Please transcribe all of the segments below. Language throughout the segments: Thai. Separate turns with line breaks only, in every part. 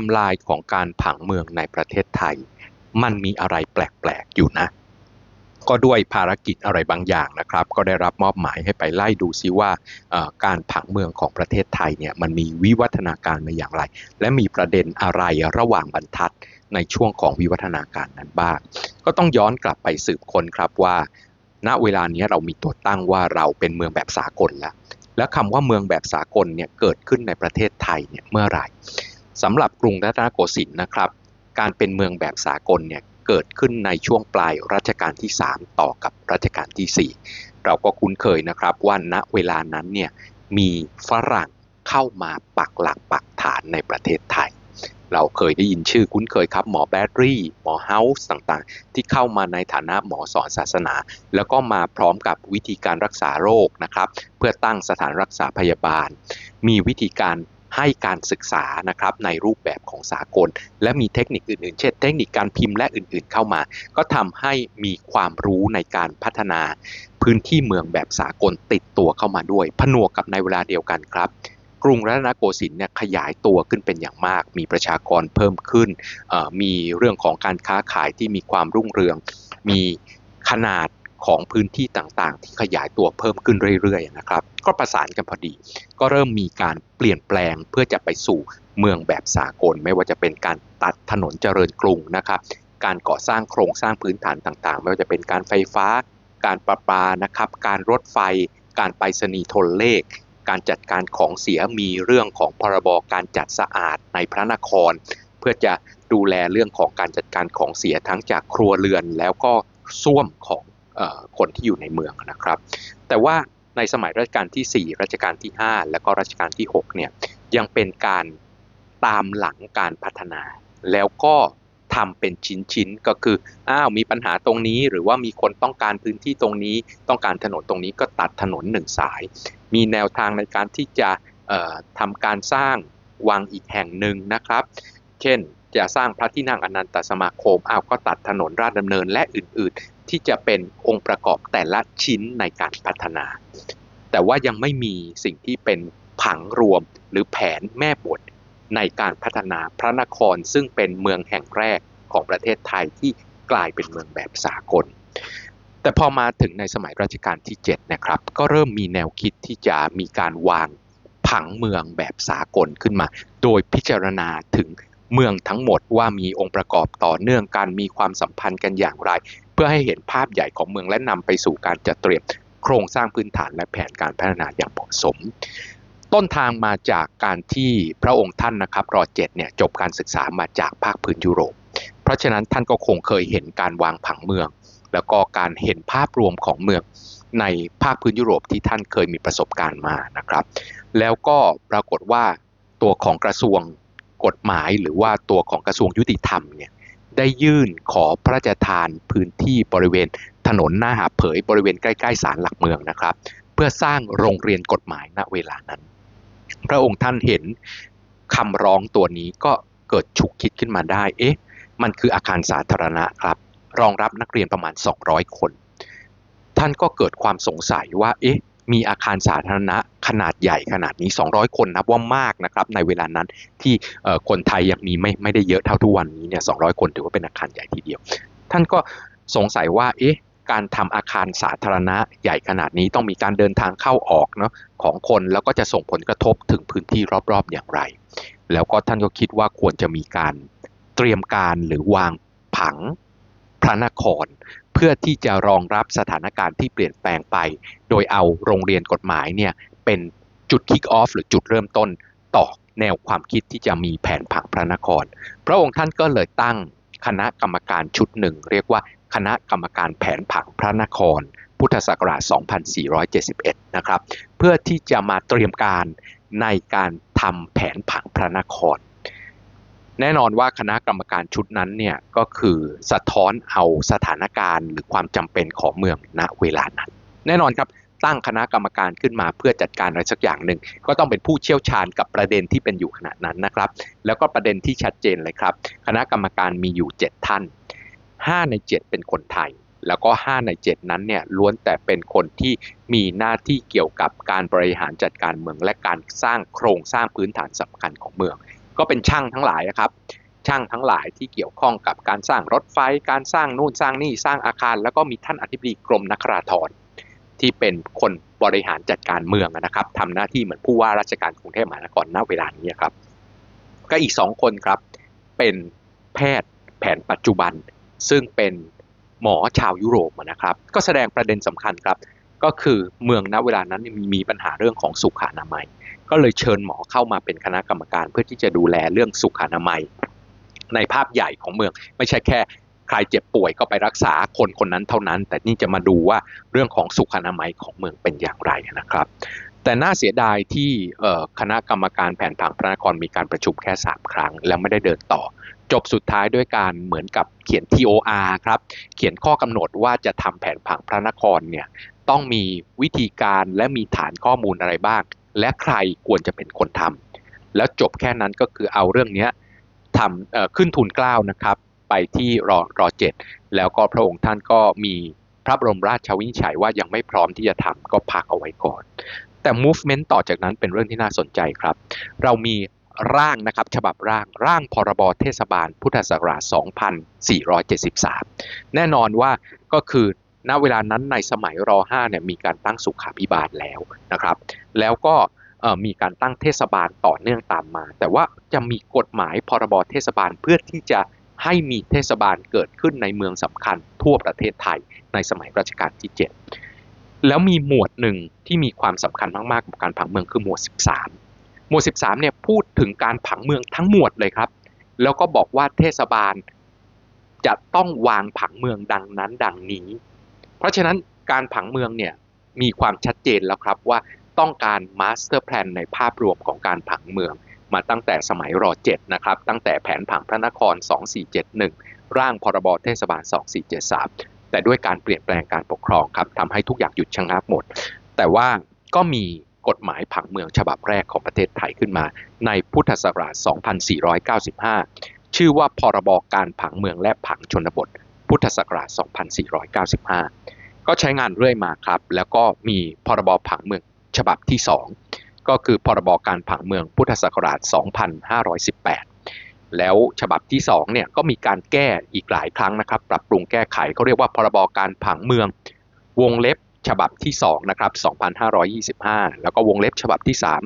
ม์ไลน์ของการผังเมืองในประเทศไทย มันมีอะไรแปลกๆอยู่นะ ก็ด้วยภารกิจอะไรบางอย่างนะครับ ก็ได้รับมอบหมายให้ไปไล่ดูซิว่าการผังเมืองของประเทศไทยเนี่ยมันมีวิวัฒนาการมาอย่างไร และมีประเด็นอะไรระหว่างบรรทัดในช่วงของวิวัฒนาการนั้นบ้าง ก็ต้องย้อนกลับไปสืบค้นครับว่า ณเวลานี้เรามีตัวตั้งว่าเราเป็นเมืองแบบสากลแล้วและคำว่าเมืองแบบสากลเนี่ยเกิดขึ้นในประเทศไทยเนี่ยเมื่อไหร่ สำหรับกรุงรัตนโกสินทร์นะครับ การเป็นเมืองแบบสากลเนี่ยเกิดขึ้นในช่วงปลายรัชกาลที่ 3 ต่อกับรัชกาลที่ 4 เราก็คุ้นเคยนะครับว่าณเวลานั้นเนี่ยมีฝรั่งเข้ามาปักหลักปักฐานในประเทศไทย เราเคยได้ยินชื่อคุ้นเคยครับ หมอแบดรี่ หมอเฮาส์ต่างๆ ที่เข้ามาในฐานะหมอสอนศาสนา แล้วก็มาพร้อมกับวิธีการรักษาโรคนะครับ เพื่อตั้งสถานรักษาพยาบาล มีวิธีการ ให้การศึกษานะครับในรูปแบบของสากล และมีเทคนิคอื่นๆ เช่นเทคนิคการพิมพ์และอื่นๆเข้ามา ก็ทำให้มีความรู้ในการพัฒนาพื้นที่เมืองแบบสากลติดตัวเข้ามาด้วย ผนวกกับในเวลาเดียวกันครับกรุงรัตนโกสินทร์เนี่ยขยายตัวขึ้นเป็นอย่างมาก มีประชากรเพิ่มขึ้น มีเรื่องของการค้าขายที่มีความรุ่งเรือง มีขนาดของพื้นที่ต่างๆ ที่ขยายตัวเพิ่มขึ้นเรื่อยๆนะครับ ก็ประสานกันพอดี ก็เริ่มมีการเปลี่ยนแปลงเพื่อจะไปสู่เมืองแบบสากล ไม่ว่าจะเป็นการตัดถนนเจริญกรุงนะครับ การก่อสร้างโครงสร้างพื้นฐานต่างๆ ไม่ว่าจะเป็นการไฟฟ้า การประปานะครับ การรถไฟ การไปรษณีย์โทรเลข การจัดการของเสียมีเรื่องของพรบการจัดสะอาดในพระนคร เพื่อจะดูแลเรื่องของการจัดการของเสียทั้งจากครัวเรือนแล้วก็ส้วมของออคนที่อยู่ในเมืองนะครับ แต่ว่า ในสมัยรัชกาลที่ 4 รัชกาลที่ 5 แล้วก็รัชกาลที่6เนี่ยยังเป็นการตามหลังการพัฒนา แล้วก็ทำเป็นชิ้นๆก็คืออ้าวมีปัญหาตรงนี้ หรือว่ามีคนต้องการพื้นที่ตรงนี้ ต้องการถนนตรงนี้ก็ตัดถนนหนึ่งสาย มีแนวทางในการที่จะทำการสร้างวังอีกแห่งหนึ่งนะครับ เช่นจะสร้างพระที่นั่งอนันตสมาคมอ้าวก็ตัดถนนราชดำเนินและอื่น ๆ ที่จะเป็นองค์ประกอบแต่ละชิ้นในการพัฒนา แต่ว่ายังไม่มีสิ่งที่เป็นผังรวมหรือแผนแม่บทในการพัฒนาพระนครซึ่งเป็นเมืองแห่งแรกของประเทศไทยที่กลายเป็นเมืองแบบสากล แต่พอมาถึงในสมัยรัชกาลที่ 7 นะครับ ก็เริ่มมีแนวคิดที่จะมีการวางผังเมืองแบบสากลขึ้นมา โดยพิจารณาถึงเมืองทั้งหมดว่ามีองค์ประกอบต่อเนื่องกันมีความสัมพันธ์กันอย่างไร เพื่อให้เห็นภาพใหญ่ของเมืองและนำไปสู่การจัดเตรียมโครงสร้างพื้นฐานและแผนการพัฒนาอย่างเหมาะสม ต้นทางมาจากการที่พระองค์ท่านนะครับรอเจ็ดเนี่ยจบการศึกษามาจากภาคพื้นยุโรป เพราะฉะนั้นท่านก็คงเคยเห็นการวางผังเมือง แล้วก็การเห็นภาพรวมของเมืองในภาคพื้นยุโรปที่ท่านเคยมีประสบการณ์มานะครับ แล้วก็ปรากฏว่าตัวของกระทรวงกฎหมายหรือว่าตัวของกระทรวงยุติธรรมเนี่ย ได้ยื่นขอพระราชทานพื้นที่บริเวณถนนหน้าหาเผยบริเวณใกล้ๆศาลหลักเมืองนะครับ เพื่อสร้างโรงเรียนกฎหมายณเวลานั้น พระองค์ท่านเห็นคำร้องตัวนี้ก็เกิดฉุกคิดขึ้นมาได้ เอ๊ะ มันคืออาคารสาธารณะครับ รองรับนักเรียนประมาณ 200 คน ท่านก็เกิดความสงสัยว่า เอ๊ะ มีอาคารสาธารณะขนาดใหญ่ขนาดนี้ 200 คนนับว่ามากนะครับในเวลานั้นที่คนไทยยังมีไม่ไม่ได้เยอะเท่าทุกวันนี้เนี่ย200 คนถือว่าเป็นอาคารใหญ่ทีเดียว ท่านก็สงสัยว่าเอ๊ะการทำอาคารสาธารณะใหญ่ขนาดนี้ต้องมีการเดินทางเข้าออกเนาะของคนแล้วก็จะส่งผลกระทบถึงพื้นที่รอบๆอย่างไร แล้วก็ท่านก็คิดว่าควรจะมีการเตรียมการหรือวางผังพระนคร เพื่อที่จะรองรับสถานการณ์ที่เปลี่ยนแปลงไป โดยเอาโรงเรียนกฎหมายเนี่ยเป็นจุดคิกออฟหรือจุดเริ่มต้นต่อแนวความคิดที่จะมีแผนผังพระนคร พระองค์ท่านก็เลยตั้งคณะกรรมการชุดหนึ่ง เรียกว่าคณะกรรมการแผนผังพระนคร พุทธศักราช 2471 นะครับ เพื่อที่จะมาเตรียมการในการทำแผนผังพระนคร แน่นอนว่าคณะกรรมการชุดนั้นเนี่ยก็คือสะท้อนเอาสถานการณ์หรือความจำเป็นของเมืองณเวลานั้น แน่นอนครับตั้งคณะกรรมการขึ้นมาเพื่อจัดการอะไรสักอย่างหนึ่ง ก็ต้องเป็นผู้เชี่ยวชาญกับประเด็นที่เป็นอยู่ขณะนั้นนะครับ แล้วก็ประเด็นที่ชัดเจนเลยครับ คณะกรรมการมีอยู่ 7 ท่าน 5 ใน 7 เป็นคนไทย แล้วก็ 5 ใน 7 นั้นเนี่ยล้วนแต่เป็นคนที่มีหน้าที่เกี่ยวกับการบริหารจัดการเมือง และการสร้างโครงสร้างพื้นฐานสำคัญของเมือง ก็เป็นช่างทั้งหลายนะครับ ช่างทั้งหลายที่เกี่ยวข้องกับการสร้างรถไฟ การสร้างนู่นสร้างนี่สร้างอาคาร แล้วก็มีท่านอธิบดีกรมนคราธรที่เป็นคนบริหารจัดการเมืองนะครับทำหน้าที่เหมือนผู้ว่าราชการกรุงเทพมหานครณเวลานี้ครับ ก็อีกสองคนครับ เป็นแพทย์แผนปัจจุบัน ซึ่งเป็นหมอชาวยุโรปนะครับ ก็แสดงประเด็นสำคัญครับ ก็คือเมืองณเวลานั้นมีปัญหาเรื่องของสุขอนามัย ก็เลยเชิญหมอเข้ามาเป็นคณะกรรมการ เพื่อที่จะดูแลเรื่องสุขอนามัย ในภาพใหญ่ของเมือง ไม่ใช่แค่ใครเจ็บป่วยก็ไปรักษาคนคนนั้นเท่านั้น แต่นี่จะมาดูว่าเรื่องของสุขอนามัยของเมืองเป็นอย่างไรนะครับ แต่น่าเสียดายที่คณะกรรมการแผนผังพระนครมีการประชุมแค่ 3 ครั้ง แล้วไม่ได้เดินต่อ จบสุดท้ายด้วยการเหมือนกับเขียน TOR ครับ เขียนข้อกำหนดว่าจะทำแผนผังพระนครเนี่ย ต้องมีวิธีการและมีฐานข้อมูลอะไรบ้าง และใครควรจะเป็นคนทำแล้วจบแค่นั้นก็คือเอาเรื่องนี้ทำขึ้นทุนกล้าวนะครับ ไปที่รอรอเจ็ดแล้วก็พระองค์ท่านก็มีพระบรมราชวินิจฉัยว่ายังไม่พร้อมที่จะทำก็พักเอาไว้ก่อน แต่ movement ต่อจากนั้นเป็นเรื่องที่น่าสนใจครับ เรามีร่างนะครับฉบับร่างร่างพรบเทศบาลพุทธศักราช 2473 แน่นอนว่าก็คือ ณเวลานั้นในสมัยร 5 เนี่ยมีการตั้งสุขาพิบาลแล้วนะครับ แล้วก็มีการตั้งเทศบาลต่อเนื่องตามมา แต่ว่าจะมีกฎหมายพรบเทศบาลเพื่อที่จะให้มีเทศบาลเกิดขึ้นในเมืองสำคัญทั่วประเทศไทยในสมัยรัชกาลที่ 7 แล้วมีหมวดหนึ่งที่มีความสำคัญมากๆกับการผังเมืองคือหมวด 13 หมวด 13เนี่ยพูดถึงการผังเมืองทั้งหมวดเลยครับ แล้วก็บอกว่าเทศบาลจะต้องวางผังเมืองดังนั้นดังนี้ เพราะฉะนั้นการผังเมืองเนี่ยมีความชัดเจนแล้วครับว่าต้องการมาสเตอร์แพลนในภาพรวมของการผังเมือง มาตั้งแต่สมัยร7นะครับตั้งแต่แผนผังพระนคร 2471 ร่างพรบเทศบาล 2473 แต่ด้วยการเปลี่ยนแปลงการปกครองครับทำให้ทุกอย่างหยุดชะงักหมด แต่ว่าก็มีกฎหมายผังเมืองฉบับแรกของประเทศไทยขึ้นมา ในพุทธศักราช 2495 ชื่อว่าพรบการผังเมืองและผังชนบท พุทธศักราช 2495 ก็ใช้งานเรื่อยมาครับ แล้วก็มีพรบผังเมืองฉบับที่ 2 ก็คือพรบการผังเมืองพุทธศักราช 2518 แล้วฉบับที่2เนี่ยก็มีการแก้อีกหลายครั้งนะครับ ปรับปรุงแก้ไขเขาเรียกว่าพรบการผังเมืองวงเล็บฉบับที่2นะครับ 2525 แล้วก็วงเล็บฉบับที่ 3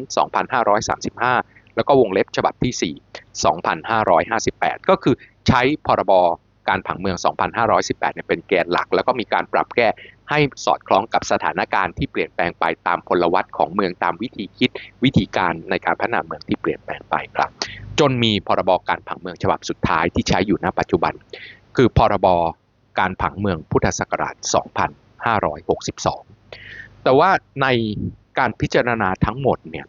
2535 แล้วก็วงเล็บฉบับที่ 4 2558 ก็คือใช้พรบ การผังเมือง 2518 เนี่ยเป็นแกนหลัก แล้วก็มีการปรับแก้ให้สอดคล้องกับสถานการณ์ที่เปลี่ยนแปลงไปตามพลวัตของเมืองตามวิธีคิดวิธีการในการพัฒนาเมืองที่เปลี่ยนแปลงไปครับ จนมีพรบการผังเมืองฉบับสุดท้ายที่ใช้อยู่ณปัจจุบัน คือพรบการผังเมืองพุทธศักราช 2562 แต่ว่าในการพิจารณาทั้งหมดเนี่ย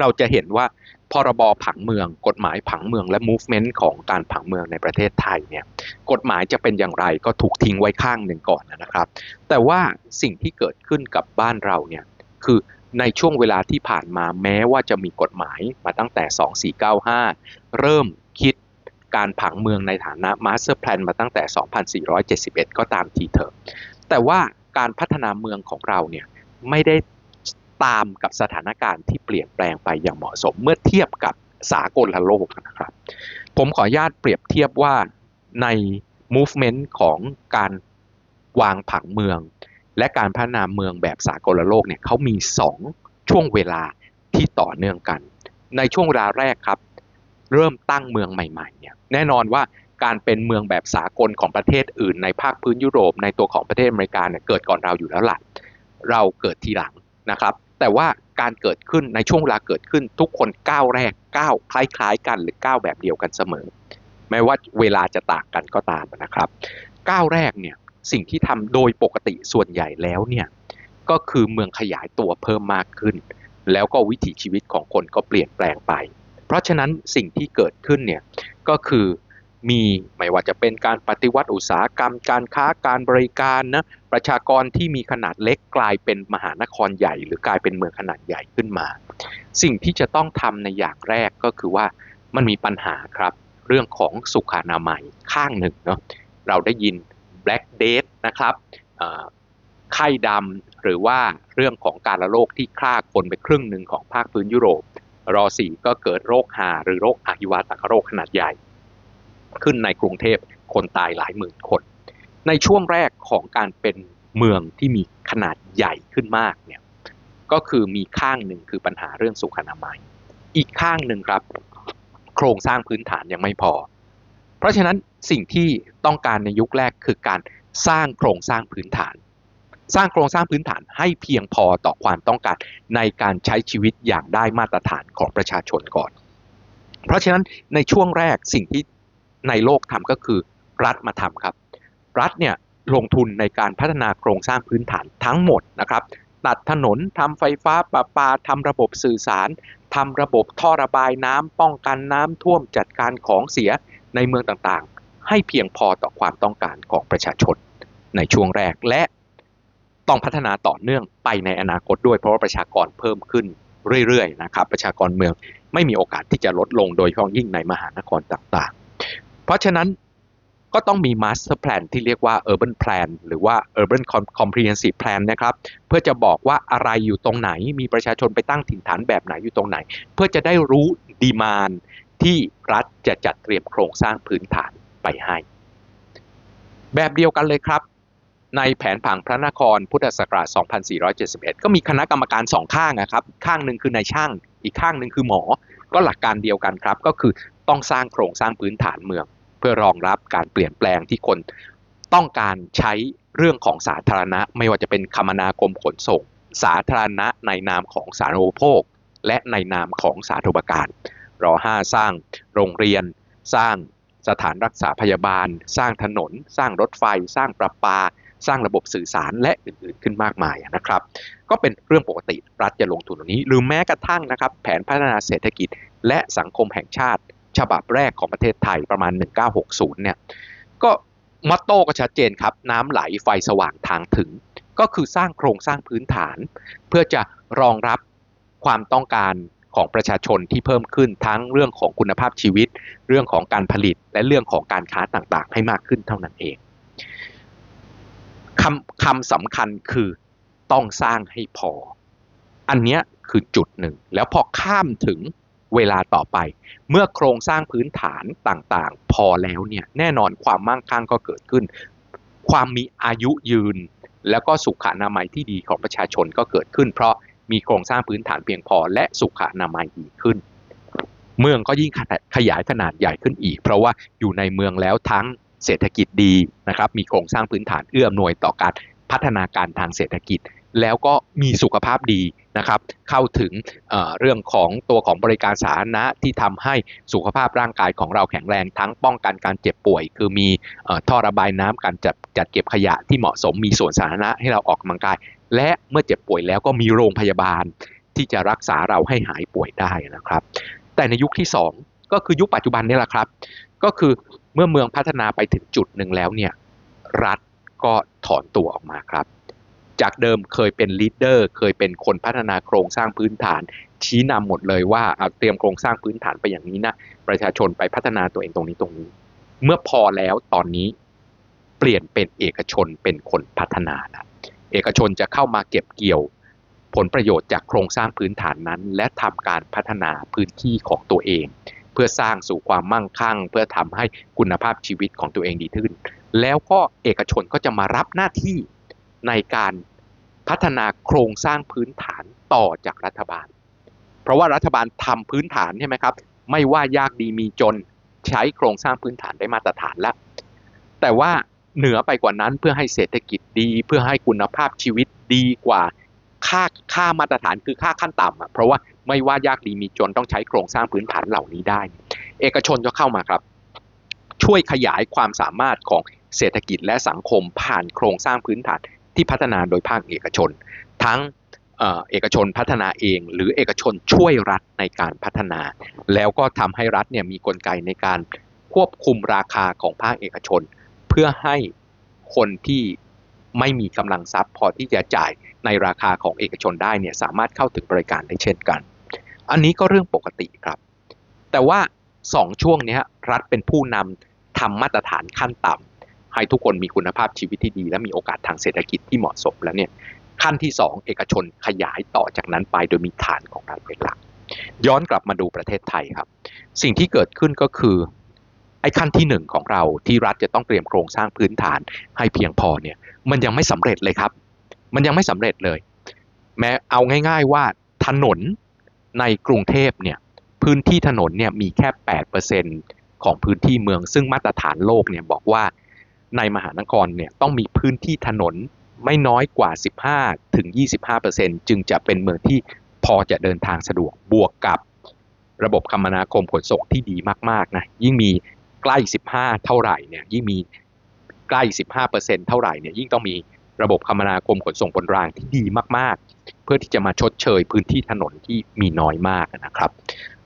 เราจะเห็นว่าพรบผังเมือง กฎหมายผังเมืองและ movement ของการผังเมืองในประเทศไทยเนี่ยกฎหมายจะเป็นอย่างไรก็ถูกทิ้งไว้ข้างหนึ่งก่อนนะครับ แต่ว่าสิ่งที่เกิดขึ้นกับบ้านเราเนี่ยคือในช่วงเวลาที่ผ่านมาแม้ว่าจะมีกฎหมายมาตั้งแต่ 2495 เริ่มคิดการผังเมืองในฐานะ master plan มาตั้งแต่ 2471 ก็ตามทีเถอะแต่ว่าการพัฒนาเมืองของเราเนี่ยไม่ได้ ตามกับสถานการณ์ที่เปลี่ยนแปลงไปอย่างเหมาะสมเมื่อเทียบกับสากลโลกนะครับ ผมขออนุญาตเปรียบเทียบว่าใน movement ของการวางผังเมือง และการพัฒนาเมืองแบบสากลโลกเนี่ยเขามี 2 ช่วงเวลาที่ต่อเนื่องกัน ในช่วงเวลาแรกครับ เริ่มตั้งเมืองใหม่ๆเนี่ยแน่นอนว่าการเป็นเมืองแบบสากลของประเทศอื่น ในภาคพื้นยุโรปในตัวของประเทศอเมริกาเนี่ยเกิดก่อนเราอยู่แล้วล่ะเราเกิดทีหลัง นะครับ แต่ว่าการเกิดขึ้นในช่วงเวลาเกิดขึ้นทุกคนก้าวแรกก้าวคล้ายๆ กันหรือก้าวแบบเดียวกันเสมอแม้ว่าเวลาจะต่างกันก็ตามนะครับก้าวแรกเนี่ยสิ่งที่ทำโดยปกติส่วนใหญ่แล้วเนี่ยก็คือเมืองขยายตัวเพิ่มมากขึ้น แล้วก็วิถีชีวิตของคนก็เปลี่ยนแปลงไป เพราะฉะนั้นสิ่งที่เกิดขึ้นเนี่ยก็คือ มีไม่ว่าจะเป็นการปฏิวัติอุตสาหกรรม การค้าการบริการนะประชากรที่มีขนาดเล็กกลายเป็นมหานครใหญ่ หรือกลายเป็นเมืองขนาดใหญ่ขึ้นมา สิ่งที่จะต้องทำในอย่างแรกก็คือว่ามันมีปัญหาครับ เรื่องของสุขอนามัยข้างหนึ่งเนาะเราได้ยิน black death นะครับไข้ดำหรือว่าเรื่องของการระโรคที่ฆ่าคนไปครึ่งหนึ่งของภาคพื้นยุโรปรอสี่ก็เกิดโรคหาหรือโรคอหิวาตกโรคขนาดใหญ่ ขึ้นในกรุงเทพคนตายหลายหมื่นคน ในช่วงแรกของการเป็นเมืองที่มีขนาดใหญ่ขึ้นมากเนี่ยก็คือมีข้างหนึ่งคือปัญหาเรื่องสุขอนามัย อีกข้างหนึ่งครับ โครงสร้างพื้นฐานยังไม่พอ เพราะฉะนั้นสิ่งที่ต้องการในยุคแรกคือการสร้างโครงสร้างพื้นฐาน สร้างโครงสร้างพื้นฐานให้เพียงพอต่อความต้องการในการใช้ชีวิตอย่างได้มาตรฐานของประชาชนก่อน เพราะฉะนั้นในช่วงแรกสิ่งที่ ในโลกทำก็คือรัฐมาทำครับ รัฐเนี่ยลงทุนในการพัฒนาโครงสร้างพื้นฐานทั้งหมดนะครับ ตัดถนนทำไฟฟ้าประปาทำระบบสื่อสารทำระบบท่อระบายน้ำป้องกันน้ำท่วมจัดการของเสียในเมืองต่างๆ ให้เพียงพอต่อความต้องการของประชาชนในช่วงแรกและต้องพัฒนาต่อเนื่องไปในอนาคตด้วยเพราะว่าประชากรเพิ่มขึ้นเรื่อยๆนะครับ ประชากรเมืองไม่มีโอกาสที่จะลดลงโดยเฉพาะยิ่งในมหานครต่างๆ เพราะฉะนั้นก็ต้องมี master plan ที่เรียกว่า urban plan หรือว่า urban comprehensive plan นะครับ เพื่อจะบอกว่าอะไรอยู่ตรงไหน มีประชาชนไปตั้งถิ่นฐานแบบไหนอยู่ตรงไหน เพื่อจะได้รู้ดีมานที่รัฐจะจัดเตรียมโครงสร้างพื้นฐานไปให้ แบบเดียวกันเลยครับ ในแผนผังพระนครพุทธศักราช 2471 ก็มีคณะกรรมการสองข้างนะครับ ข้างหนึ่งคือนายช่าง อีกข้างหนึ่งคือหมอ ก็หลักการเดียวกันครับ ก็คือต้องสร้างโครงสร้างพื้นฐานเมือง พื่อรองรับการเปลี่ยนแปลงที่คนต้องการใช้เรื่องของสาธารณะ ไม่ว่าจะเป็นคมนาคมขนส่ง สาธารณะในนามของสาธารณูปโภค และในนามของสาธารณการรอห้าสร้างโรงเรียน สร้างสถานรักษาพยาบาล สร้างถนน สร้างรถไฟ สร้างประปา สร้างระบบสื่อสารและอื่นๆ ขึ้นมากมายนะครับ ก็เป็นเรื่องปกติรัฐจะลงทุนตรงนี้ หรือแม้กระทั่งนะครับ แผนพัฒนาเศรษฐกิจและสังคมแห่งชาติ ฉบับแรกของประเทศไทยประมาณ 1960 เนี่ย ก็มอตโต้ก็ชัดเจนครับ น้ำไหลไฟสว่างทางถึง ก็คือสร้างโครงสร้างพื้นฐาน เพื่อจะรองรับความต้องการของประชาชนที่เพิ่มขึ้นทั้งเรื่องของคุณภาพชีวิต เรื่องของการผลิตและเรื่องของการค้าต่างๆ ให้มากขึ้นเท่านั้นเองคำคำสำคัญคือต้องสร้างให้พอ อันนี้คือจุดหนึ่ง แล้วพอข้ามถึง เวลาต่อไป เมื่อโครงสร้างพื้นฐานต่างๆ พอแล้วเนี่ยแน่นอนความมั่งคั่งก็เกิดขึ้น ความมีอายุยืน แล้วก็สุขอนามัยที่ดีของประชาชนก็เกิดขึ้น เพราะมีโครงสร้างพื้นฐานเพียงพอและสุขอนามัยดีขึ้น เมืองก็ยิ่งขยายขนาดใหญ่ขึ้นอีก เพราะว่าอยู่ในเมืองแล้วทั้งเศรษฐกิจดีนะครับ มีโครงสร้างพื้นฐานเอื้ออำนวยต่อการพัฒนาการทางเศรษฐกิจ แล้วก็มีสุขภาพดี นะครับเข้าถึงเเรื่องของตัวของบริการสาธารณะที่ทำให้สุขภาพร่างกายของเราแข็งแรงทั้งป้องกันการเจ็บป่วย คือมีท่อระบายน้ำการจัดจัดเก็บขยะที่เหมาะสมมีส่วนสาธารณะให้เราออกกำลังกาย และเมื่อเจ็บป่วยแล้วก็มีโรงพยาบาลที่จะรักษาเราให้หายป่วยได้นะครับ แต่ในยุคที่ 2 ก็คือยุคปัจจุบันนี่แหละครับ ก็คือเมื่อเมืองพัฒนาไปถึงจุดหนึ่งแล้วเนี่ยรัฐก็ถอนตัวออกมาครับ จากเดิมเคยเป็นลีดเดอร์เคยเป็นคนพัฒนาโครงสร้างพื้นฐาน ชี้นำหมดเลยว่าเตรียมโครงสร้างพื้นฐานไปอย่างนี้นะประชาชนไปพัฒนาตัวเองตรงนี้ตรงนี้ เมื่อพอแล้วตอนนี้เปลี่ยนเป็นเอกชนเป็นคนพัฒนานะเอกชนจะเข้ามาเก็บเกี่ยวผลประโยชน์จากโครงสร้างพื้นฐานนั้น และทำการพัฒนาพื้นที่ของตัวเอง เพื่อสร้างสู่ความมั่งคั่ง เพื่อทำให้คุณภาพชีวิตของตัวเองดีขึ้น แล้วก็เอกชนก็จะมารับหน้าที่ ในการพัฒนาโครงสร้างพื้นฐานต่อจากรัฐบาล เพราะว่ารัฐบาลทำพื้นฐานใช่ไหมครับ ไม่ว่ายากดีมีจนใช้โครงสร้างพื้นฐานได้มาตรฐานแล้ว แต่ว่าเหนือไปกว่านั้นเพื่อให้เศรษฐกิจดี เพื่อให้คุณภาพชีวิตดีกว่าค่าค่ามาตรฐานคือค่าขั้นต่ำอะเพราะว่าไม่ว่ายากดีมีจนต้องใช้โครงสร้างพื้นฐานเหล่านี้ได้ เอกชนจะเข้ามาครับ ช่วยขยายความสามารถของเศรษฐกิจและสังคมผ่านโครงสร้างพื้นฐาน ที่พัฒนาโดยภาคเอกชน ทั้งเอกชนพัฒนาเอง หรือเอกชนช่วยรัฐในการพัฒนา แล้วก็ทำให้รัฐเนี่ยมีกลไกในการควบคุมราคาของภาคเอกชน เพื่อให้คนที่ไม่มีกำลังทรัพย์พอที่จะจ่ายในราคาของเอกชนได้เนี่ยสามารถเข้าถึงบริการได้เช่นกัน อันนี้ก็เรื่องปกติครับ แต่ว่า 2 ช่วงนี้รัฐเป็นผู้นำทำมาตรฐานขั้นต่ำ ให้ทุกคนมีคุณภาพชีวิตที่ดี และมีโอกาสทางเศรษฐกิจที่เหมาะสมแล้วเนี่ยขั้นที่ 2 เอกชนขยายต่อจากนั้นไปโดยมีฐานของรัฐเป็นหลัก ย้อนกลับมาดูประเทศไทยครับ สิ่งที่เกิดขึ้นก็คือไอ้ขั้นที่หนึ่งของเราที่รัฐจะต้องเตรียมโครงสร้างพื้นฐานให้เพียงพอเนี่ยมันยังไม่สำเร็จเลยครับ มันยังไม่สำเร็จเลย แม้เอาง่าย ๆว่าถนนในกรุงเทพเนี่ยพื้นที่ถนนเนี่ยมีแค่ 8%ของพื้นที่เมือง ซึ่งมาตรฐานโลกเนี่ยบอกว่า ในมหานครเนี่ยต้องมีพื้นที่ถนนไม่น้อยกว่า 15ถึง25%จึงจะเป็นเมืองที่พอจะเดินทางสะดวกบวกกับระบบคมนาคมขนส่งที่ดีมากๆนะยิ่งมีใกล้ 15 เท่าไหร่เนี่ยยิ่งมีใกล้ 15%เท่าไหร่เนี่ยยิ่งต้องมีระบบคมนาคมขนส่งบนรางที่ดีมากๆ เพื่อที่จะมาชดเชยพื้นที่ถนนที่มีน้อยมากนะครับ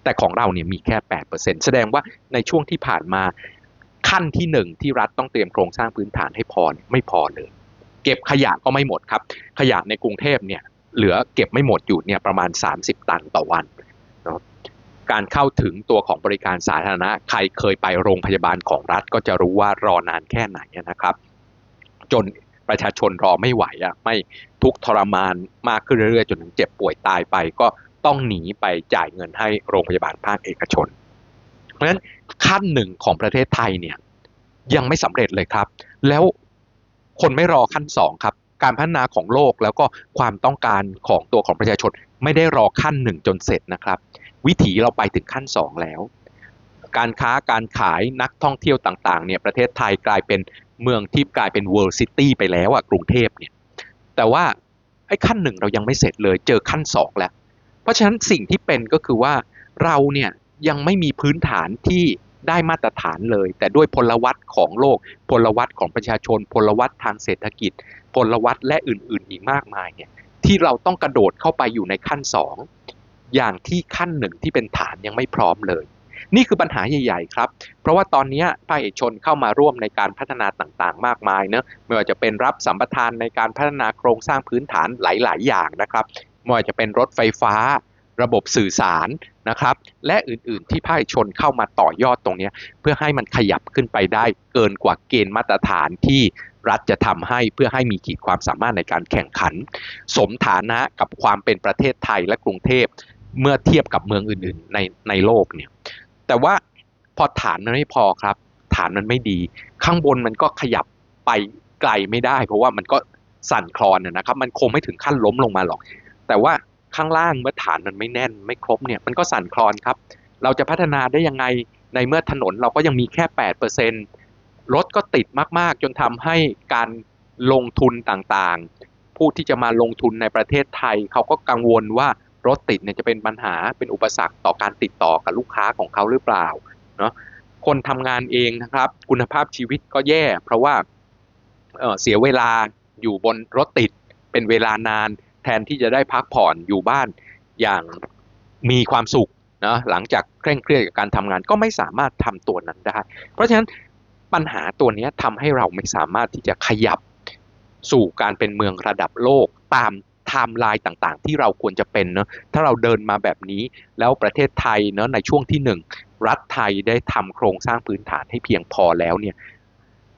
แต่ของเราเนี่ยมีแค่ 8%แสดงว่าในช่วงที่ผ่านมา ขั้นที่หนึ่งที่รัฐต้องเตรียมโครงสร้างพื้นฐานให้พอไม่พอเลย เก็บขยะก็ไม่หมดครับ ขยะในกรุงเทพเนี่ยเหลือเก็บไม่หมดอยู่เนี่ยประมาณ 30 ตันต่อวันเนาะการเข้าถึงตัวของบริการสาธารณะ ใครเคยไปโรงพยาบาลของรัฐก็จะรู้ว่ารอนานแค่ไหนนะครับ จนประชาชนรอไม่ไหวอะไม่ทุกข์ทรมานมากขึ้นเรื่อยๆ จนถึงเจ็บป่วยตายไป ก็ต้องหนีไปจ่ายเงินให้โรงพยาบาลภาคเอกชน เพราะฉะนั้นขั้นหนึ่งของประเทศไทยเนี่ยยังไม่สำเร็จเลยครับ แล้วคนไม่รอขั้นสองครับ การพัฒนาของโลกแล้วก็ความต้องการของตัวของประชาชนไม่ได้รอขั้นหนึ่งจนเสร็จนะครับ วิถีเราไปถึงขั้นสองแล้ว การค้าการขายนักท่องเที่ยวต่างๆเนี่ยประเทศไทยกลายเป็นเมืองที่กลายเป็น world city ไปแล้วอะกรุงเทพเนี่ยแต่ว่าไอ้ขั้นหนึ่งเรายังไม่เสร็จเลยเจอขั้นสองแล้ว เพราะฉะนั้นสิ่งที่เป็นก็คือว่าเราเนี่ย ยังไม่มีพื้นฐานที่ได้มาตรฐานเลย แต่ด้วยพลวัตของโลก พลวัตของประชาชน พลวัตทางเศรษฐกิจ พลวัตและอื่นๆ อีกมากมายเนี่ยที่เราต้องกระโดดเข้าไปอยู่ในขั้นสองอย่างที่ขั้นหนึ่งที่เป็นฐานยังไม่พร้อมเลย นี่คือปัญหาใหญ่ๆครับ เพราะว่าตอนนี้ภาคเอกชนเข้ามาร่วมในการพัฒนาต่างๆ มากมายเนะไม่ว่าจะเป็นรับสัมปทานในการพัฒนาโครงสร้างพื้นฐานหลาย ๆ อย่างนะครับไม่ว่าจะเป็นรถไฟฟ้า ระบบสื่อสารนะครับ และอื่นๆที่ภาคชนเข้ามาต่อยอดตรงนี้เพื่อให้มันขยับขึ้นไปได้เกินกว่าเกณฑ์มาตรฐานที่รัฐจะทำให้เพื่อให้มีขีดความสามารถในการแข่งขัน สมฐานะกับความเป็นประเทศไทยและกรุงเทพเมื่อเทียบกับเมืองอื่นๆในในโลกเนี่ยแต่ว่าพอฐานมันไม่พอครับ ฐานมันไม่ดี ข้างบนมันก็ขยับไปไกลไม่ได้ เพราะว่ามันก็สั่นคลอนนะครับ มันคงไม่ถึงขั้นล้มลงมาหรอก แต่ว่า ข้างล่างเมื่อฐานมันไม่แน่น ไม่ครบเนี่ยมันก็สั่นคลอนครับ เราจะพัฒนาได้ยังไงในเมื่อถนนเราก็ยังมีแค่8%รถก็ติดมากๆ จนทำให้การลงทุนต่างๆ ผู้ที่จะมาลงทุนในประเทศไทย เขาก็กังวลว่ารถติดเนี่ยจะเป็นปัญหาเป็นอุปสรรคต่อการติดต่อกับลูกค้าของเขาหรือเปล่าเนาะคนทำงานเองนะครับ คุณภาพชีวิตก็แย่ เพราะว่าเเสียเวลาอยู่บนรถติดเป็นเวลานาน ทนที่จะได้พักผ่อนอยู่บ้านอย่างมีความสุขนะหลังจากเคร่งเครียดกับการทำงานก็ไม่สามารถทำตัวนั้นได้ เพราะฉะนั้นปัญหาตัวนี้ทำให้เราไม่สามารถที่จะขยับสู่การเป็นเมืองระดับโลกตามไทม์ไลน์ต่างๆ ที่เราควรจะเป็นเนาะถ้าเราเดินมาแบบนี้แล้วประเทศไทยเนาะในช่วงที่หนึ่งรัฐไทยได้ทำโครงสร้างพื้นฐานให้เพียงพอแล้วเนี่ย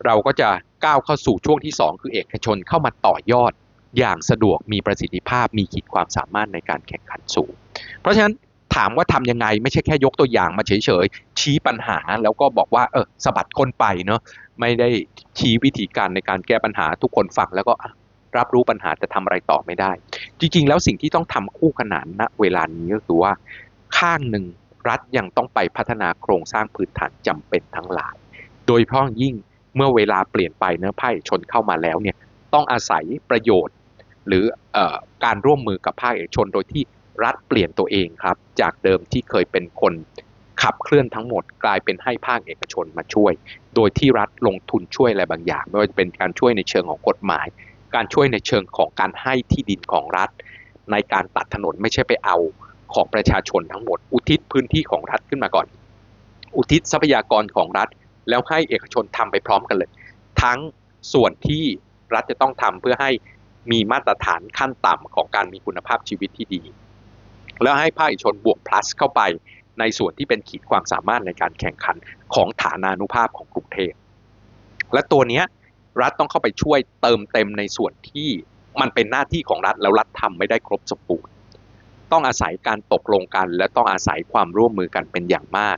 เราก็จะก้าวเข้าสู่ช่วงที่ 2 คือเอกชนเข้ามาต่อยอด อย่างสะดวกมีประสิทธิภาพมีขีดความสามารถในการแข่งขันสูง เพราะฉะนั้นถามว่าทำยังไงไม่ใช่แค่ยกตัวอย่างมาเฉยๆ ชี้ปัญหาแล้วก็บอกว่าเออสะบัดคนไปเนาะไม่ได้ชี้วิธีการในการแก้ปัญหาทุกคนฟังแล้วก็รับรู้ปัญหาจะทำอะไรต่อไม่ได้ จริง ๆ แล้วสิ่งที่ต้องทำคู่ขนานณเวลานี้ก็คือว่า ข้างหนึ่งรัฐยังต้องไปพัฒนาโครงสร้างพื้นฐานจำเป็นทั้งหลาย โดยเฉพาะยิ่งเมื่อเวลาเปลี่ยนไปเนื้อภาคเอกชนเข้ามาแล้วเนี่ยต้องอาศัยประโยชน์ หรืออการร่วมมือกับภาคเอกชน โดยที่รัฐเปลี่ยนตัวเองครับ จากเดิมที่เคยเป็นคนขับเคลื่อนทั้งหมดกลายเป็นให้ภาคเอกชนมาช่วย โดยที่รัฐลงทุนช่วยอะไรบางอย่าง ไม่ว่าจะเป็นการช่วยในเชิงของกฎหมาย การช่วยในเชิงของการให้ที่ดินของรัฐ ในการตัดถนนไม่ใช่ไปเอาของประชาชนทั้งหมด อุทิศพื้นที่ของรัฐขึ้นมาก่อน อุทิศทรัพยากรของรัฐ แล้วให้เอกชนทำไปพร้อมกันเลย ทั้งส่วนที่รัฐจะต้องทำเพื่อให้ มีมาตรฐานขั้นต่ำของการมีคุณภาพชีวิตที่ดี แล้วให้ภาคเอกชนบวก plus เข้าไปในส่วนที่เป็นขีดความสามารถในการแข่งขันของฐานานุภาพของกรุงเทพ และตัวนี้รัฐต้องเข้าไปช่วยเติมเต็มในส่วนที่มันเป็นหน้าที่ของรัฐแล้วรัฐทำไม่ได้ครบสมบูรณ์ ต้องอาศัยการตกลงกัน และต้องอาศัยความร่วมมือกันเป็นอย่างมาก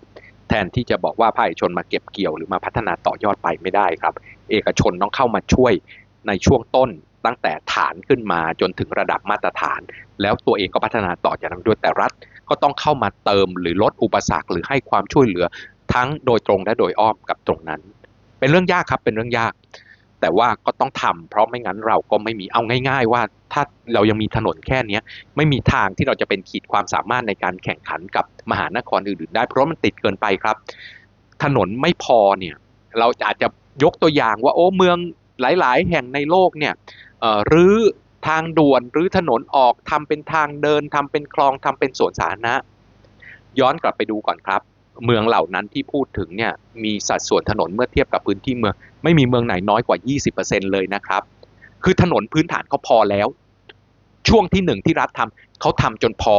แทนที่จะบอกว่าภาคเอกชนมาเก็บเกี่ยวหรือมาพัฒนาต่อยอดไปไม่ได้ครับ เอกชนต้องเข้ามาช่วยในช่วงต้น ตั้งแต่ฐานขึ้นมาจนถึงระดับมาตรฐาน แล้วตัวเองก็พัฒนาต่อจากนั้นด้วยแต่รัฐก็ต้องเข้ามาเติมหรือลดอุปสรรคหรือให้ความช่วยเหลือทั้งโดยตรงและโดยอ้อมกับตรงนั้น เป็นเรื่องยากครับเป็นเรื่องยาก แต่ว่าก็ต้องทำเพราะไม่งั้นเราก็ไม่มีเอาง่าย ๆ ว่าถ้าเรายังมีถนนแค่นี้ไม่มีทางที่เราจะเป็นขีดความสามารถในการแข่งขันกับมหานครอื่นๆ ได้ เพราะมันติดเกินไปครับ ถนนไม่พอเนี่ยเราอาจจะยกตัวอย่างว่าโอ้เมืองหลาย ๆ แห่งในโลกเนี่ย รื้อทางด่วนหรือถนนออกทำเป็นทางเดินทำเป็นคลองทำเป็นสวนสาธารณะ ย้อนกลับไปดูก่อนครับ เมืองเหล่านั้นที่พูดถึงเนี่ยมีสัดส่วนถนนเมื่อเทียบกับพื้นที่เมือง ไม่มีเมืองไหนน้อยกว่า 20%เลยนะครับ คือถนนพื้นฐานเขาพอแล้ว ช่วงที่หนึ่งที่รัฐทำเขาทำจนพอ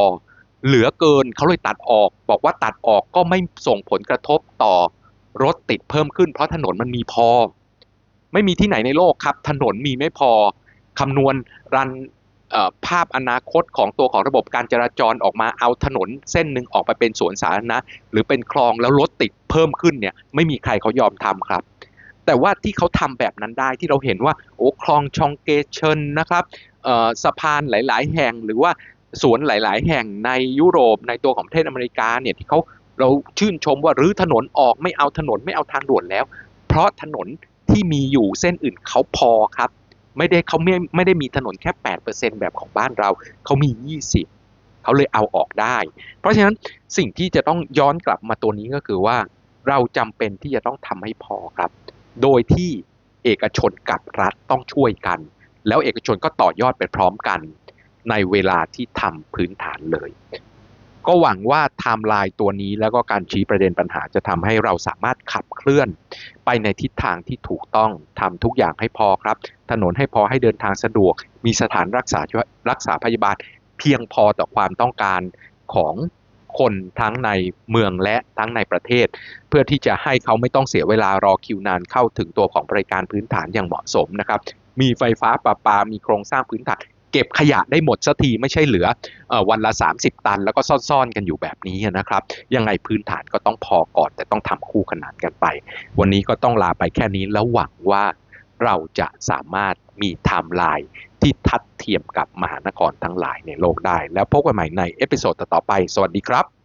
เหลือเกินเขาเลยตัดออก บอกว่าตัดออกก็ไม่ส่งผลกระทบต่อรถติดเพิ่มขึ้น เพราะถนนมันมีพอ ไม่มีที่ไหนในโลกครับ ถนนมีไม่พอ คำนวณรันภาพอนาคตของตัวของระบบการจราจรออกมาเอาถนนเส้นหนึ่งออกไปเป็นสวนสาธารณะ หรือเป็นคลองแล้วรถติดเพิ่มขึ้นเนี่ยไม่มีใครเขายอมทำครับ แต่ว่าที่เขาทำแบบนั้นได้ที่เราเห็นว่าโอ้คลองชองเกเชินนะครับสะพานหลาย ๆ แห่งหรือว่าสวนหลาย ๆ แห่งในยุโรปในตัวของประเทศอเมริกาเนี่ยที่เขาเราชื่นชมว่ารื้อถนนออกไม่เอาถนนไม่เอาทางด่วนแล้ว เพราะถนนที่มีอยู่เส้นอื่นเขาพอครับ ไม่ได้เขาไม่ไม่ได้มีถนนแค่ 8%แบบของบ้านเรา เขามี 20 เขาเลยเอาออกได้ เพราะฉะนั้นสิ่งที่จะต้องย้อนกลับมาตัวนี้ก็คือว่า เราจำเป็นที่จะต้องทำให้พอครับ โดยที่เอกชนกับรัฐต้องช่วยกัน แล้วเอกชนก็ต่อยอดไปพร้อมกัน ในเวลาที่ทำพื้นฐานเลย ก็หวังว่าไทม์ไลน์ตัวนี้แล้วก็การชี้ประเด็นปัญหาจะทำให้เราสามารถขับเคลื่อน ไปในทิศทางที่ถูกต้องทำทุกอย่างให้พอครับ ถนนให้พอให้เดินทางสะดวก มีสถานรักษารักษาพยาบาลเพียงพอต่อความต้องการของคนทั้งในเมืองและทั้งในประเทศ เพื่อที่จะให้เขาไม่ต้องเสียเวลารอคิวนานเข้าถึงตัวของบริการพื้นฐานอย่างเหมาะสมนะครับมีไฟฟ้าประปา มีโครงสร้างพื้นฐาน เก็บขยะได้หมดสักทีไม่ใช่เหลืออวันละ 30 ตัน แล้วก็ซ่อนๆกันอยู่แบบนี้นะครับ ยังไงพื้นฐานก็ต้องพอก่อน แต่ต้องทำคู่ขนานกันไป วันนี้ก็ต้องลาไปแค่นี้แล้วหวังว่าเราจะสามารถมีไทม์ไลน์ที่ทัดเทียมกับมหานครทั้งหลายในโลกได้ แล้วพบกันใหม่ในเอพิโซดต่อไป สวัสดีครับ